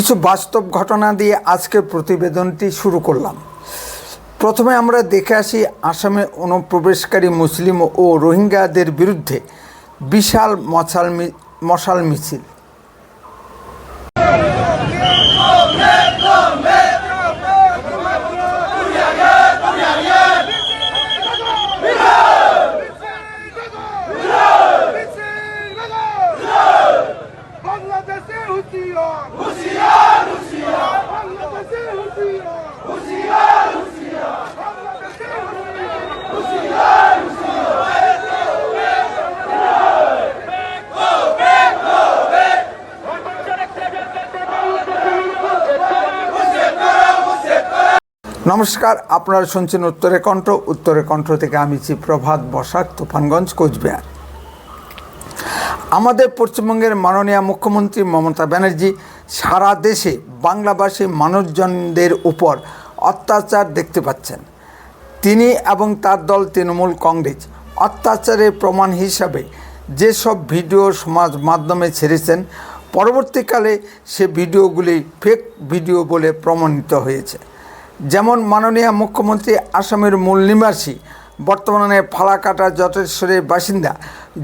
কিছু বাস্তব ঘটনা দিয়ে আজকের প্রতিবেদনটি শুরু করলাম। প্রথমে আমরা দেখে আসি আসামে অনুপ্রবেশকারী মুসলিম ও রোহিঙ্গাদের বিরুদ্ধে বিশাল মশাল মশাল মিছিল। নমস্কার, আপনারা শুনছেন উত্তরে কণ্ঠ। উত্তরে কণ্ঠ থেকে আমি ছি প্রভাত বসাক, তুফানগঞ্জ, কোচবিহার। আমাদের পশ্চিমবঙ্গের মাননীয় মুখ্যমন্ত্রী মমতা ব্যানার্জি সারা দেশে বাংলাভাষী মানুষজনদের উপর অত্যাচার দেখতে পাচ্ছেন। তিনি এবং তার দল তৃণমূল কংগ্রেস অত্যাচারের প্রমাণ হিসাবে যেসব ভিডিও সমাজ মাধ্যমে ছেড়েছেন, পরবর্তীকালে সে ভিডিওগুলি ফেক ভিডিও বলে প্রমাণিত হয়েছে। যেমন মাননীয় মুখ্যমন্ত্রী আসামের মূল নিবাসী, বর্তমানে ফালাকাটা জটেশ্বরের বাসিন্দা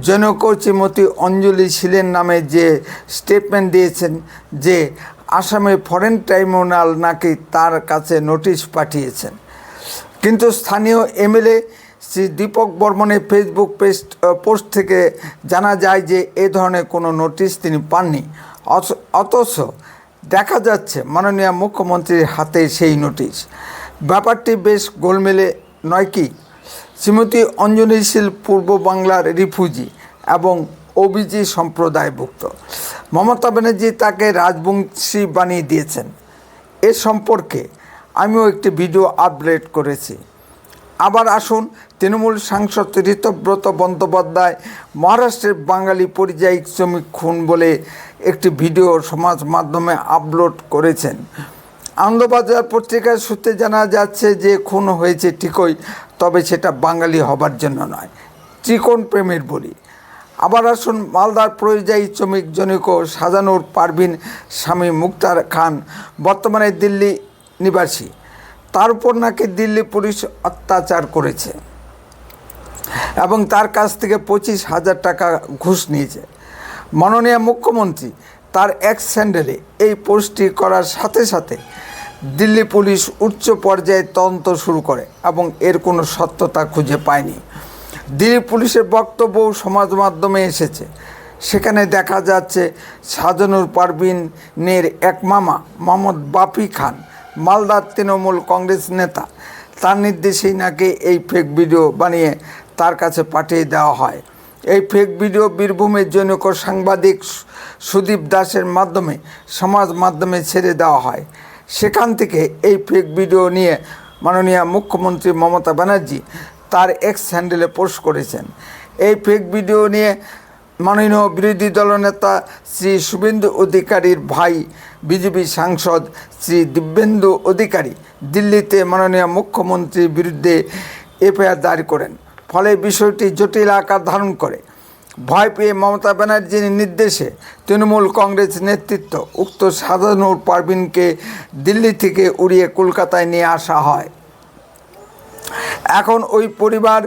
জনকৌচিমতি অঞ্জলি শিলের নামে যে স্টেটমেন্ট দিয়েছেন যে আসামে ফরেন ট্রাইব্যুনাল নাকি তার কাছে নোটিশ পাঠিয়েছেন। কিন্তু স্থানীয় এমএলএ শ্রী দীপক বর্মনের ফেসবুক পেস্ট পোস্ট থেকে জানা যায় যে এ ধরনের কোনো নোটিশ তিনি পাননি। অথ- অথচ দেখা যাচ্ছে মাননীয় মুখ্যমন্ত্রীর হাতে সেই নোটিশ। ব্যাপারটি বেশ গোলমেলে নয় কি? শ্রীমতী অঞ্জনী শীল পূর্ব বাংলার রিফিউজি এবং ওবিজি সম্প্রদায়ভুক্ত। মমতা ব্যানার্জি তাকে রাজবংশী বানিয়ে দিয়েছেন। এ সম্পর্কে আমিও একটি ভিডিও আপলোড করেছি। আবার আসুন তৃণমূল সাংসদ ঋতব্রত বন্দ্যোপাধ্যায় মহারাষ্ট্রের বাঙালি পরিযায়ী শ্রমিক খুন বলে একটি ভিডিও সমাজ মাধ্যমে আপলোড করেছেন। আনন্দবাজার পত্রিকার সূত্রে জানা যাচ্ছে যে খুন হয়েছে ঠিকই, তবে সেটা বাঙালি হবার জন্য নয়, ত্রিকোণ প্রেমের বলি। আবার আসুন মালদার পরিযায়ী শ্রমিক জনক সাজানুর পারভিন স্বামী মুক্তার খান, বর্তমানে দিল্লি নিবাসী। তার উপর নাকি দিল্লি পুলিশ অত্যাচার করেছে। এবং তার কাছ থেকে পঁচিশ হাজার টাকা ঘুষ নিয়েছে। মাননীয় মুখ্যমন্ত্রী, তার এক স্যান্ডেলে এই পোস্টটি করার সাথে সাথে দিল্লি পুলিশ উচ্চ পর্যায়ে তদন্ত শুরু করে এবং এর কোনো সত্যতা খুঁজে পায়নি। দিল্লি পুলিশের বক্তব্য সমাজ মাধ্যমে এসেছে। সেখানে দেখা যাচ্ছে সাজানুর পারভিনের এক মামা মোহাম্মদ বাপি খান, মালদার তৃণমূল কংগ্রেস নেতা। তার নির্দেশেই নাকি এই ফেক ভিডিও বানিয়ে তার কাছে পাঠিয়ে দেওয়া হয়। এই ফেক ভিডিও বীরভূমের জনক সাংবাদিক সুদীপ দাসের মাধ্যমে, সমাজ মাধ্যমে ছেড়ে দেওয়া হয়। সেখান থেকে এই ফেক ভিডিও নিয়ে মাননীয় মুখ্যমন্ত্রী মমতা ব্যানার্জি তার এক্স হ্যান্ডেলে পোস্ট করেছেন। এই ফেক ভিডিও নিয়ে মাননীয় বিরোধী দলনেতা শ্রী শুভেন্দু অধিকারীর ভাই, বিজেপি সাংসদ শ্রী দিব্যেন্দু অধিকারী দিল্লিতে মাননীয় মুখ্যমন্ত্রীর বিরুদ্ধে এফআইআর দায়ের করেন। ফলে বিষয়টি জটিল আকার ধারণ করে। ভয় পেয়ে মমতা ব্যানার্জির নির্দেশে তৃণমূল কংগ্রেস নেতৃত্ব উক্ত সাধানুর পারভিনকে দিল্লি থেকে উড়িয়ে কলকাতায় নিয়ে আসা হয়। এখন ওই পরিবার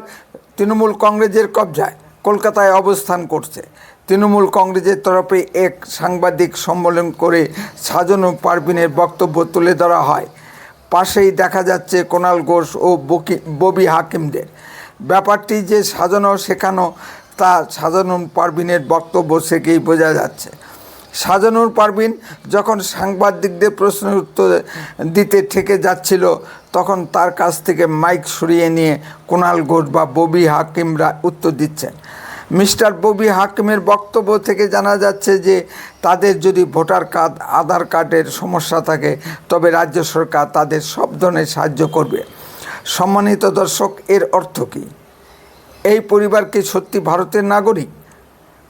তৃণমূল কংগ্রেসের কবজায় কলকাতায় অবস্থান করছে। তৃণমূল কংগ্রেসের তরফে এক সাংবাদিক সম্মেলন করে সাজানো পারভিনের বক্তব্য তুলে ধরা হয়। পাশেই দেখা যাচ্ছে কোনাল ঘোষ ও বকি ববি হাকিমদের। ব্যাপারটি যে সাজানো, শেখানো, তা সাজানো পারভিনের বক্তব্য থেকেই বোঝা যাচ্ছে। সাজানুর পারভিন যখন সাংবাদিকদের প্রশ্নের উত্তর দিতে ঠেকে যাচ্ছিল, তখন তার কাছ থেকে মাইক সরিয়ে নিয়ে কুণাল ঘোষ বা ববি হাকিমরা উত্তর দিচ্ছেন। মিস্টার ববি হাকিমের বক্তব্য থেকে জানা যাচ্ছে যে, তাদের যদি ভোটার কার্ড, আধার কার্ডের সমস্যা থাকে, তবে রাজ্য সরকার তাদের সব ধরনের সাহায্য করবে। সম্মানিত দর্শক, এর অর্থ কী? এই পরিবার কি সত্যি ভারতের নাগরিক?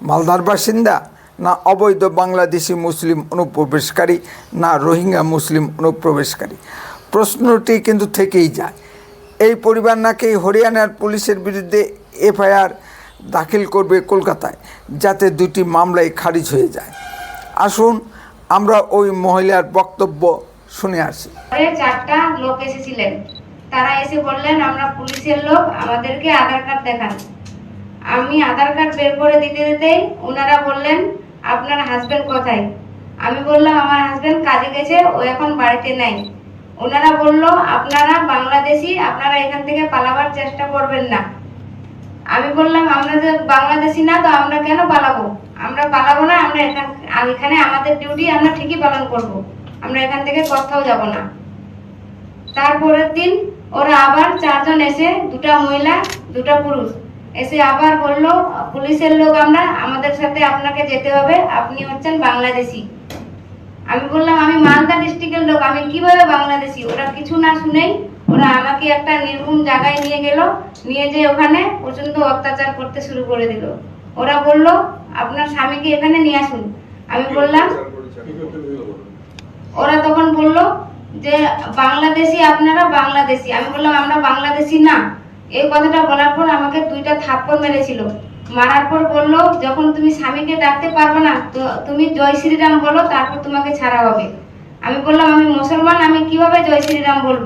মালদার বাসিন্দা না অবৈধ বাংলাদেশি মুসলিম অনুপ্রবেশকারী না রোহিঙ্গা মুসলিম অনুপ্রবেশকারী? প্রশ্নটি কিন্তু থেকেই যায়। এই পরিবার নাকি হরিয়ানার পুলিশের বিরুদ্ধে এফআইআর দাখিল করবে কলকাতায়, যাতে দুটি মামলায় খারিজ হয়ে যায়। আসুন আমরা ওই মহিলার বক্তব্য শুনে আসি। চারটা লোক এসেছিলেন। তারা এসে বললেন, আমরা পুলিশের লোক, আমাদেরকে আধার কার্ড দেখান। আমি আধার কার্ড বের করে দিতে দিতেই ওনারা বললেন, আপনার হাজবেন্ড কোথায়? আমি বললাম, আমার হাজবেন্ড কাজে গেছে, ও এখন বাড়িতে নেই। ওনারা বলল, আপনারা বাংলাদেশি, আপনারা এখান থেকে পালাবার চেষ্টা করবেন না। আমি বললাম, আমরা যে বাংলাদেশি না, তো আমরা কেন পালাবো? আমরা পালাবো না, আমরা এখান, এখানে আমাদের ডিউটি আমরা ঠিকই পালন করব। আমরা এখান থেকে কোথাও যাব না। তারপরের দিন ওরা আবার চারজন এসে দুটা মহিলা দুটা পুরুষ। এসে আবার বলল পুলিশের লোক আমরা আমাদের সাথে আপনাকে যেতে হবে। আপনি হচ্ছেন বাংলাদেশি। আমি বললাম আমি মালদা ডিস্ট্রিক্টের লোক আমি কীভাবে বাংলাদেশি? ওরা কিছু না শুনেই ওরা আমাকে একটা নির্ভুম জায়গায় নিয়ে গেল। নিয়ে যে ওখানে প্রচণ্ড অত্যাচার করতে শুরু করে দিল। ওরা বলল আপনার স্বামীকে এখানে নিয়ে আসুন। আমি বললাম ওরা তখন বলল যে বাংলাদেশি আপনারা বাংলাদেশি। আমি বললাম আমরা বাংলাদেশি না। এই কথাটা বলার পর আমাকে দুইটা থাপ্পড় মেরেছিল। মারার পর বলল যখন তুমি স্বামীকে ডাকতে পারবে না তো তুমি জয় শ্রীরাম বলো তারপর তোমাকে ছাড়া হবে। আমি বললাম আমি মুসলমান আমি কীভাবে জয় শ্রীরাম বলব?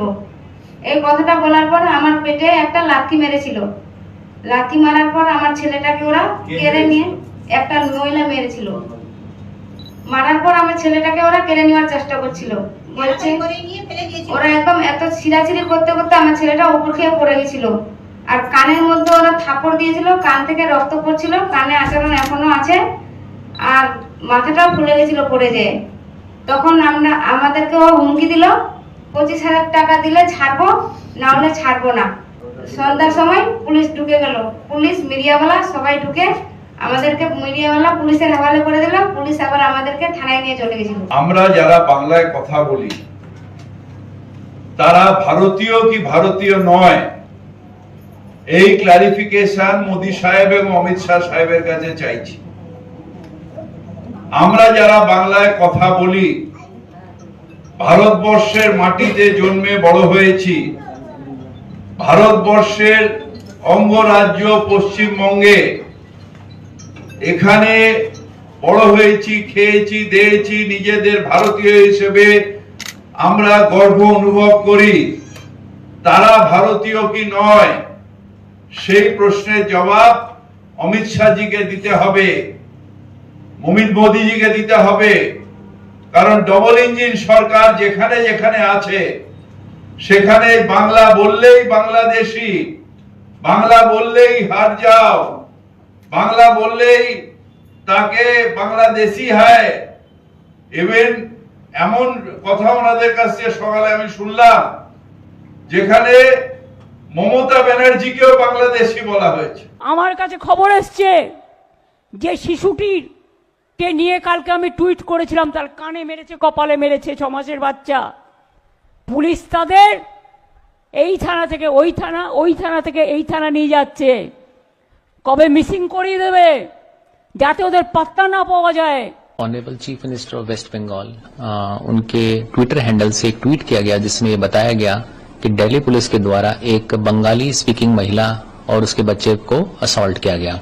এই কথাটা বলার পর আমার পেটে একটা লাথি মেরেছিল। লাথি মারার পর আমার ছেলেটাকে ওরা কেড়ে নিয়ে একটা মহিলা মেরেছিল। মারার পর আমার ছেলেটাকে ওরা কেড়ে নেওয়ার চেষ্টা করছিল। বলছে ওরা একদম এত ছিঁড়াছিড়ি করতে করতে আমার ছেলেটা উপর খেয়ে পড়ে গেছিল। আর কানের মধ্যে ওরা থাপড় দিয়েছিল কান থেকে রক্ত পড়ছিল কানে আচরণ এখনও আছে আর মাথাটাও ফুলে গেছিল পড়ে যেয়ে। তখন আমরা আমাদেরকে ও হুমকি দিল পঁচিশ হাজার টাকা দিলে ছাড়বো না হলে ছাড়বো না। সন্ধ্যার সময় পুলিশ ঢুকে গেল। পুলিশ মিডিয়াওয়ালা সবাই ঢুকে আমাদেরকে মিডিয়াওয়ালা পুলিশের হাওয়ালে করে দিল পুলিশ আবার আমাদেরকে থানায় নিয়ে চলে গেছিল। আমরা যারা বাংলায় কথা বলি, তারা ভারতীয় কি ভারতীয় নয়? এই ক্লারিফিকেশন মোদি সাহেব এবং অমিত শাহ সাহেবের কাছে চাইছি। আমরা যারা বাংলায় কথা বলি, ভারতবর্ষের মাটিতে জন্মে বড় হয়েছি, ভারতবর্ষের অঙ্গরাজ্য পশ্চিমবঙ্গে এখানে বড় হয়েছি, খেয়েছি, দিয়েছি নিজেদের ভারতীয় হিসেবে আমরা গর্ব অনুভব করি। তারা ভারতীয় কি নয়? সেই প্রশ্নের জবাব অমিত শাহজিকে দিতে হবে অমিত মোদীজিকে দিতে হবে। কারণ ডবল ইঞ্জিন সরকার যেখানে যেখানে আছে, সেখানে বাংলা বললেই বাংলাদেশি, বাংলা বললেই হার যাও। বাংলা বললেই তাকে বাংলাদেশি হয়। ইভেন এমন কথা ওনাদের কাছে সকালে আমি শুনলাম, যেখানে মমতা ব্যানার্জিকেও বাংলাদেশি বলা হয়েছে। আমার কাছে খবর এসছে যে শিশুটির কে নিয়ে কালকে আমি টুইট করেছিলাম, তার কানে মেরেছে, কপালে মেরেছে, ছ মাসের বাচ্চা। পুলিশ তাদের এই থানা থেকে, ওই থানা ওই থানা থেকে এই থানা নিয়ে যাচ্ছে। কবে মিসিং করিয়ে দেবে যাতে ওদের পাত্তা না পাওয়া যায় honourable chief minister of west Bengal uh, उनके ट्विटर हैंडल से एक ट्वीट किया गया जिसमें ये बताया गया कि दिल्ली पुलिस के द्वारा एक बंगाली स्पीकिंग महिला और उसके बच्चे को असॉल्ट किया गया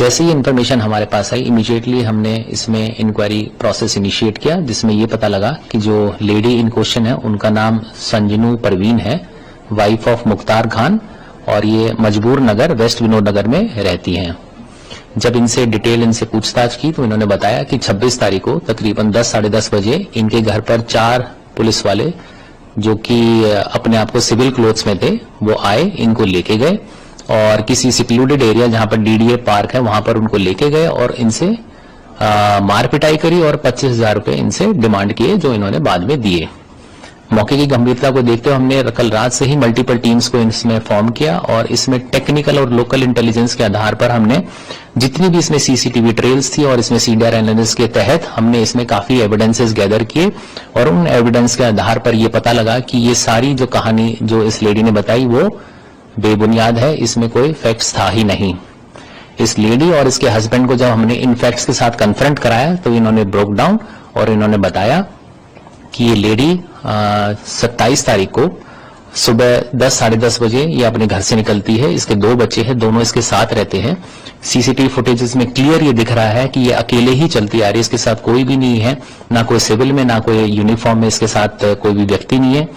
जैसे ही इन्फॉर्मेशन हमारे पास आई इमीडिएटली हमने इसमें इंक्वायरी प्रोसेस इनिशिएट किया जिसमें ये पता लगा कि जो लेडी इन क्वेश्चन है उनका नाम संजनू परवीन है वाइफ ऑफ मुख्तार खान और ये मजबूर नगर वेस्ट विनोद नगर में रहती हैं। जब इनसे डिटेल इनसे पूछताछ की तो इन्होंने बताया कि 26 तारीख को तकरीबन 10 साढ़े दस बजे इनके घर पर चार पुलिस वाले जो कि अपने आप को सिविल क्लोथ्स में थे वो आए इनको लेके गए और किसी सिक्लूडेड एरिया जहाँ पर डीडीए पार्क है वहाँ पर उनको लेके गए और इनसे अ, मार पिटाई करी और पच्चीस हज़ार रुपए इनसे डिमांड किए जो इन्होंने बाद में दिए। मौके की गंभीरता को देखते हुए हमने कल रात से ही मल्टीपल टीम्स को इसमें फॉर्म किया और इसमें टेक्निकल और लोकल इंटेलिजेंस के आधार पर हमने जितनी भी इसमें सीसीटीवी ट्रेल्स थी और इसमें सीडीआर एनालिसिस के तहत हमने इसमें काफ़ी एविडेंसेस गैदर किए और उन एविडेंस के आधार पर यह पता लगा कि ये सारी जो कहानी जो इस लेडी ने बताई वो बेबुनियाद है, इसमें कोई फैक्ट्स था ही नहीं। इस लेडी और इसके हस्बैंड को जब हमने इन फैक्ट्स के साथ कन्फ्रंट कराया तो इन्होंने ब्रोक डाउन और इन्होंने बताया कि ये लेडी सत्ताईस तारीख को सुबह दस, साढ़े दस बजे ये अपने घर से निकलती है। इसके दो बच्चे हैं, दोनों इसके साथ रहते हैं। सीसीटीवी फुटेजेस में क्लियर ये दिख रहा है कि ये अकेले ही चलती आ रही है। इसके साथ कोई भी नहीं है, ना कोई सिविल में, ना कोई यूनिफॉर्म में। इसके साथ कोई भी व्यक्ति नहीं है।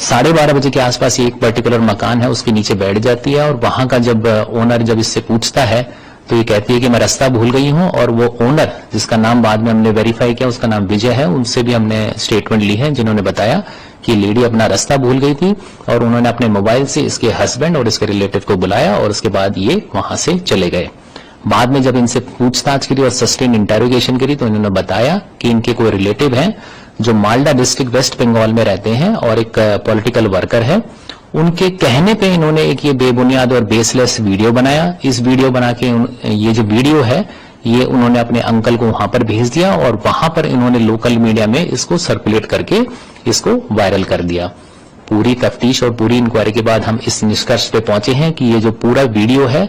साढ़े बारह बजे के आसपास ये एक पर्टिकुलर मकान है, उसके नीचे बैठ जाती है और वहाँ का जब ओनर जब इससे पूछता है तो ये कहती है कि मैं रास्ता भूल गई हूँ और वो ओनर जिसका नाम बाद में हमने वेरीफाई किया, उसका नाम विजय है, उनसे भी हमने स्टेटमेंट ली है, जिन्होंने बताया कि लेडी अपना रास्ता भूल गई थी और उन्होंने अपने मोबाइल से इसके हस्बैंड और इसके रिलेटिव को बुलाया और उसके बाद ये वहाँ से चले गए। बाद में जब इनसे पूछताछ करी और सस्टेन इंटेरोगेशन करी तो इन्होंने बताया कि इनके कोई रिलेटिव हैं जो मालदा डिस्ट्रिक्ट वेस्ट बंगाल में रहते हैं और एक पॉलिटिकल वर्कर है। उनके कहने पे इन्होंने एक ये बेबुनियाद और बेसलेस वीडियो बनाया। इस वीडियो बना के ये जो वीडियो है, ये उन्होंने अपने अंकल को वहाँ पर भेज दिया और वहाँ पर इन्होंने लोकल मीडिया में इसको सर्कुलेट करके इसको वायरल कर दिया। पूरी तफ्तीश और पूरी इंक्वायरी के बाद हम इस निष्कर्ष पे पहुँचे हैं कि ये जो पूरा वीडियो है,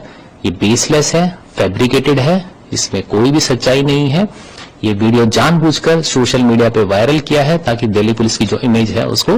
ये बेसलेस है फैब्रिकेटेड है, इसमें कोई भी सच्चाई नहीं है। ये वीडियो जानबूझकर सोशल मीडिया पे वायरल किया है ताकि दिल्ली पुलिस की जो इमेज है उसको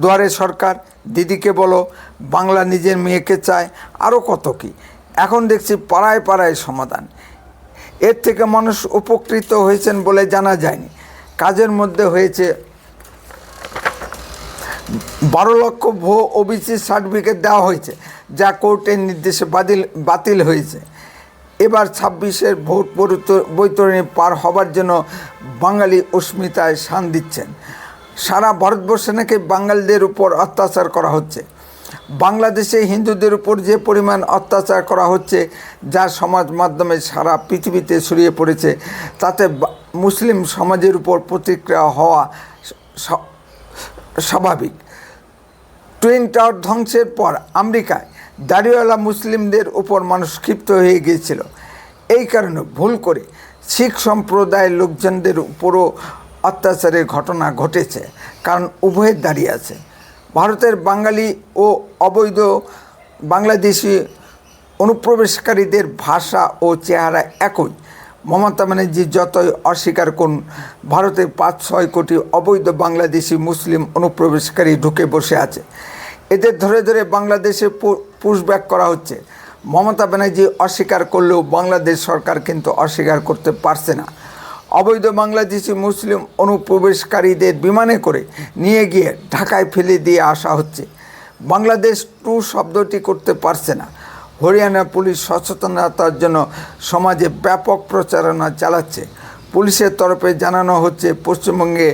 দুয়ারে সরকার, দিদিকে বলো, বাংলা নিজের মেয়েকে চায় আরও কত কি? এখন দেখছি পাড়ায় পাড়ায় সমাধান। এর থেকে মানুষ উপকৃত হয়েছেন বলে জানা যায়নি। কাজের মধ্যে হয়েছে বারো লক্ষ ভুয়ো ওবিসি সার্টিফিকেট দেওয়া হয়েছে, যা কোর্টের নির্দেশে বাতিল বাতিল হয়েছে। এবার ছাব্বিশের ভোট বৈতরণী পার হবার জন্য বাঙালি অস্মিতায় শান দিচ্ছেন। সারা ভারতবর্ষে নাকি বাঙালিদের উপর অত্যাচার করা হচ্ছে। বাংলাদেশে হিন্দুদের উপর যে পরিমাণ অত্যাচার করা হচ্ছে, যা সমাজ মাধ্যমে সারা পৃথিবীতে ছড়িয়ে পড়েছে, তাতে মুসলিম সমাজের উপর প্রতিক্রিয়া হওয়া স্বাভাবিক। টুইন টাওয়ার ধ্বংসের পর আমেরিকায় দাড়িওয়ালা মুসলিমদের উপর মানুষ ক্ষিপ্ত হয়ে গিয়েছিল। এই কারণে ভুল করে শিখ সম্প্রদায়ের লোকজনদের উপরও অত্যাচারের ঘটনা ঘটেছে, কারণ উভয়ের দাঁড়িয়ে আছে। ভারতের বাঙালি ও অবৈধ বাংলাদেশি অনুপ্রবেশকারীদের ভাষা ও চেহারা একই। মমতা ব্যানার্জি যতই অস্বীকার করুন, ভারতে পাঁচ ছয় কোটি অবৈধ বাংলাদেশি মুসলিম অনুপ্রবেশকারী ঢুকে বসে আছে। এদের ধরে ধরে বাংলাদেশে পুশব্যাক করা হচ্ছে। মমতা ব্যানার্জি অস্বীকার করলেও বাংলাদেশ সরকার কিন্তু অস্বীকার করতে পারছে না। অবৈধ বাংলাদেশি মুসলিম অনুপ্রবেশকারীদের বিমানে করে নিয়ে গিয়ে ঢাকায় ফেলে দিয়ে আসা হচ্ছে। বাংলাদেশ টু শব্দটি করতে পারছে না। হরিয়ানা পুলিশ সচেতনতার জন্য সমাজে ব্যাপক প্রচারণা চালাচ্ছে। পুলিশের তরফে জানানো হচ্ছে, পশ্চিমবঙ্গে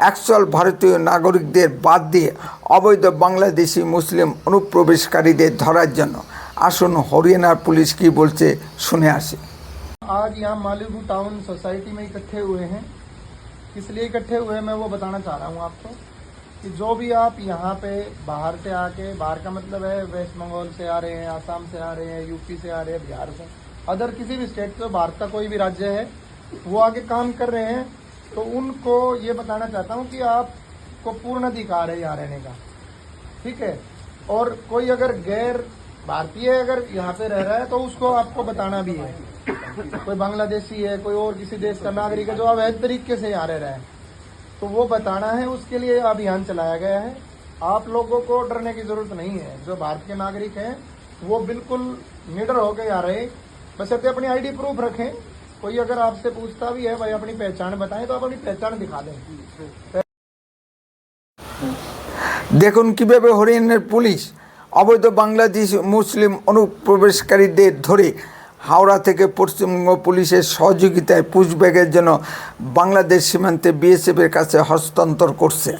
অ্যাকচুয়াল ভারতীয় নাগরিকদের বাদ দিয়ে অবৈধ বাংলাদেশি মুসলিম অনুপ্রবেশকারীদের ধরার জন্য। আসুন হরিয়ানার পুলিশ কি বলছে শুনে আসি। आज यहाँ मालिबू टाउन सोसाइटी में इकट्ठे हुए हैं। इसलिए इकट्ठे हुए हैं मैं वो बताना चाह रहा हूँ आपको कि जो भी आप यहाँ पे बाहर से आके, बाहर का मतलब है वेस्ट बंगाल से आ रहे हैं आसाम से आ रहे हैं यूपी से आ रहे हैं, बिहार से, अदर किसी भी स्टेट से, भारत का कोई भी राज्य है, वो आगे काम कर रहे हैं तो उनको ये बताना चाहता हूँ कि आपको पूर्ण अधिकार है यहाँ रहने का। ठीक है? और कोई अगर गैर भारतीय अगर यहाँ पे रह रहा है तो उसको आपको बताना भी है। कोई बांग्लादेशी है कोई और किसी देश का नागरिक है जो अवैध तरीके से यहाँ रह रहा है तो वो बताना है उसके लिए अभियान चलाया गया है आप लोगों को डरने की जरूरत नहीं है जो भारत के नागरिक हैं वो बिल्कुल निडर होकर यहाँ रहे बस अपनी अपनी आईडी प्रूफ रखें कोई अगर आपसे पूछता भी है भाई अपनी पहचान बताएं तो आप अपनी पहचान दिखा दें দেখুন কিভাবে হরিয়ানার পুলিশ অবৈধ বাংলাদেশ মুসলিম অনুপ্রবেশকারীদের ধরে হাওড়া থেকে পশ্চিমবঙ্গ পুলিশের সহযোগিতায় পুশব্যাগের জন্য বাংলাদেশ সীমান্তে বিএসএফের কাছে হস্তান্তর করছে।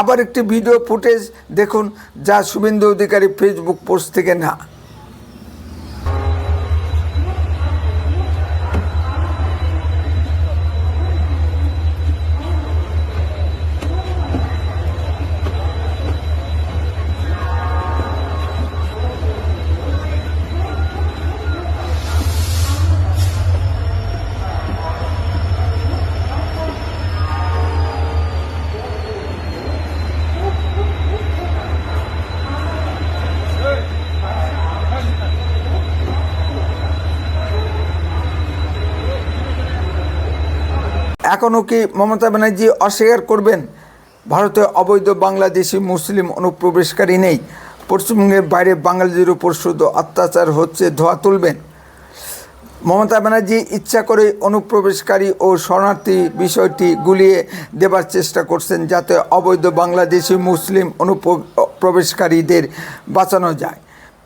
আবার একটি ভিডিও ফুটেজ দেখুন যা শুভেন্দু অধিকারী ফেসবুক পোস্ট থেকে না এখনও কি মমতা ব্যানার্জি অস্বীকার করবেন? ভারতে অবৈধ বাংলাদেশি মুসলিম অনুপ্রবেশকারী নেই। পশ্চিমবঙ্গের বাইরে বাঙালিদের উপর শুধু অত্যাচার হচ্ছে, ধোয়া তুলবেন। মমতা ব্যানার্জি ইচ্ছা করে অনুপ্রবেশকারী ও শরণার্থী বিষয়টি গুলিয়ে দেবার চেষ্টা করছেন, যাতে অবৈধ বাংলাদেশি মুসলিম অনুপ্রবেশকারীদের বাঁচানো যায়।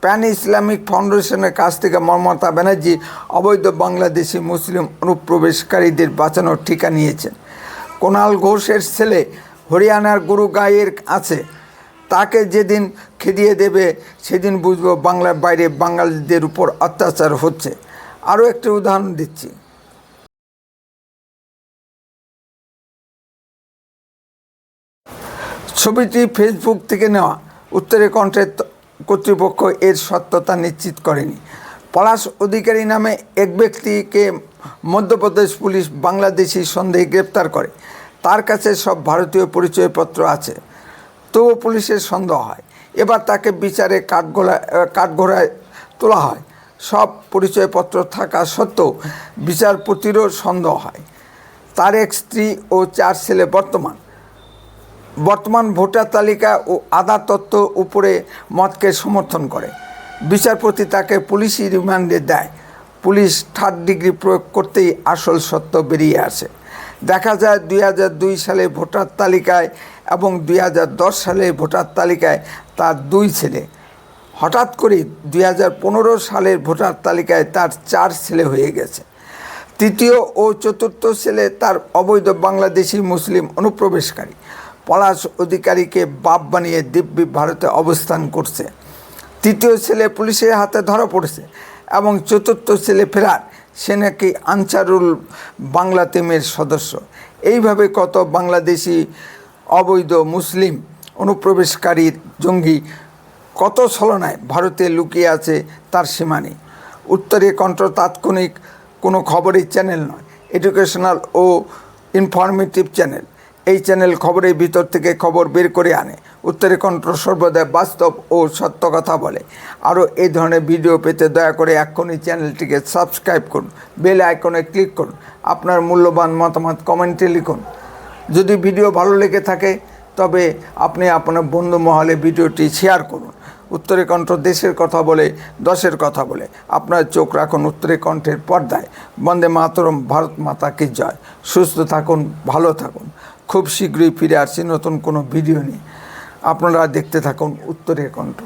প্যান ইসলামিক ফাউন্ডেশনের কাছ থেকে মমতা ব্যানার্জি, অবৈধ বাংলাদেশি মুসলিম অনুপ্রবেশকারীদের বাঁচানোর ঠিকা নিয়েছেন। কোনাল ঘোষের ছেলে হরিয়ানার গুরুগাঁয়ের আছে তাকে যেদিন খেদিয়ে দেবে, সেদিন বুঝব বাংলার বাইরে বাঙালিদের উপর অত্যাচার হচ্ছে। আরও একটি উদাহরণ দিচ্ছি। ছবিটি ফেসবুক থেকে নেওয়া। উত্তরে কণ্ঠের কর্তৃপক্ষ এর সত্যতা নিশ্চিত করেনি। পলাশ অধিকারী নামে এক ব্যক্তিকে মধ্যপ্রদেশ পুলিশ বাংলাদেশি সন্দেহে গ্রেপ্তার করে। তার কাছে সব ভারতীয় পরিচয়পত্র আছে। তবুও পুলিশের সন্দেহ হয়। এবার তাকে বিচারে কাঠগোলা কাঠঘোড়ায় তোলা হয়। সব পরিচয়পত্র থাকা সত্ত্বেও বিচারপতিরও সন্দেহ হয়। তার এক স্ত্রী ও চার ছেলে বর্তমান। বর্তমান ভোটার তালিকা ও আধার তত্ত্ব উপরে মতকে সমর্থন করে। বিচারপতি তাকে পুলিশি রিমান্ডে দেয়। পুলিশ থার্ড ডিগ্রি প্রয়োগ করতেই আসল সত্য বেরিয়ে আসে। দেখা যায় দুই দুই সালে ভোটার তালিকায় এবং দুই দশ সালে ভোটার তালিকায় তার দুই ছেলে। হঠাৎ করে দুই সালের ভোটার তালিকায় তার চার ছেলে হয়ে গেছে। তৃতীয় ও চতুর্থ ছেলে তার অবৈধ বাংলাদেশি মুসলিম অনুপ্রবেশকারী। পলাশ অধিকারীকে বাপ বানিয়ে দিব্যি ভারতে অবস্থান করছে। তৃতীয় ছেলে পুলিশের হাতে ধরা পড়েছে এবং চতুর্থ ছেলে ফেরার। সে নাকি আনসারুল বাংলা টিমের সদস্য। এইভাবে কত বাংলাদেশি অবৈধ মুসলিম অনুপ্রবেশকারীর জঙ্গি কত ছলনায় ভারতে লুকিয়ে আছে তার সীমা নেই উত্তরে কণ্ঠ তাৎক্ষণিক, কোনো খবরের চ্যানেল নয়। এডুকেশনাল ও ইনফরমেটিভ চ্যানেল। এই চ্যানেল খবরের ভিতর থেকে খবর বের করে আনে। উত্তরে কণ্ঠ সর্বদা বাস্তব ও সত্য কথা বলে। আরও এই ধরনের ভিডিও পেতে দয়া করে এক্ষুনি চ্যানেলটিকে সাবস্ক্রাইব করুন, বেল আইকনে ক্লিক করুন, আপনার মূল্যবান মতামত কমেন্টে লিখুন। যদি ভিডিও ভালো লেগে থাকে, তবে আপনি আপনার বন্ধু মহলে ভিডিওটি শেয়ার করুন। উত্তরে কণ্ঠ দেশের কথা বলে, দশের কথা বলে। আপনার চোখ রাখুন উত্তরে কণ্ঠের পর্দায়। বন্দে মাতরম, ভারত মাতা কি জয়। সুস্থ থাকুন, ভালো থাকুন। খুব শীঘ্রই ফিরে আসছি নতুন কোনো ভিডিও নিয়ে। আপনারা দেখতে থাকুন উত্তরের কণ্ঠ।